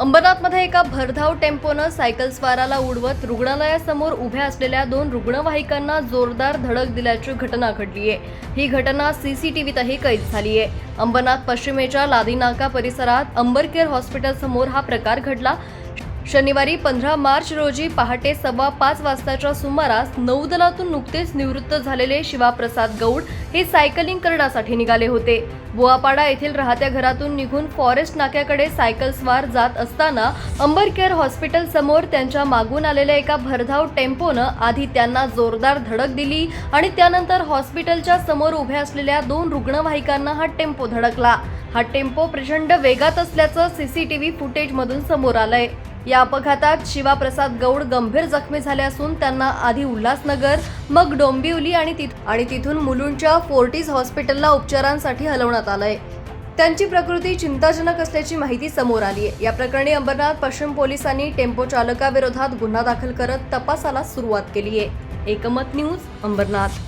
अंबरनाथमध्ये एका भरधाव टेम्पोनं सायकल स्वाराला उडवत रुग्णालयासमोर उभ्या असलेल्या दोन रुग्णवाहिकांना जोरदार धडक दिल्याची घटना घडली आहे. ही घटना सीसीटीव्हीतही कैद झाली आहे. अंबरनाथ पश्चिमेच्या लादीनाका परिसरात अंबरकेअर हॉस्पिटल समोर हा प्रकार घडला. शनिवारी पंधरा मार्च रोजी पहाटे सव्वा पाच वाजताच्या सुमारास नौदलातून नुकतेच निवृत्त झालेले शिवाप्रसाद गौड हे सायकलिंग करण्यासाठी निघाले होते. बुवापाडा येथील राहत्या घरातून निघून फॉरेस्ट नाक्याकडे सायकल स्वार जात असताना अंबरकेअर हॉस्पिटल समोर त्यांच्या मागून आलेल्या एका भरधाव टेम्पोनं आधी त्यांना जोरदार धडक दिली आणि त्यानंतर हॉस्पिटलच्या समोर उभ्या असलेल्या दोन रुग्णवाहिकांना हा टेम्पो धडकला. हा टेम्पो प्रचंड वेगात असल्याचं सीसीटीव्ही फुटेजमधून समोर आलंय. या अपघातात शिवाप्रसाद गौड गंभीर जखमी झाले असून त्यांना आधी उल्हासनगर मग डोंबिवली आणि तिथ आणि तिथून मुलुंडच्या फोर्टीज हॉस्पिटलला उपचारांसाठी हलवण्यात आलंय. त्यांची प्रकृती चिंताजनक असल्याची माहिती समोर आली आहे. या प्रकरणी अंबरनाथ पश्चिम पोलिसांनी टेम्पो चालकाविरोधात गुन्हा दाखल करत तपासाला सुरुवात केली आहे. एकमत न्यूज अंबरनाथ.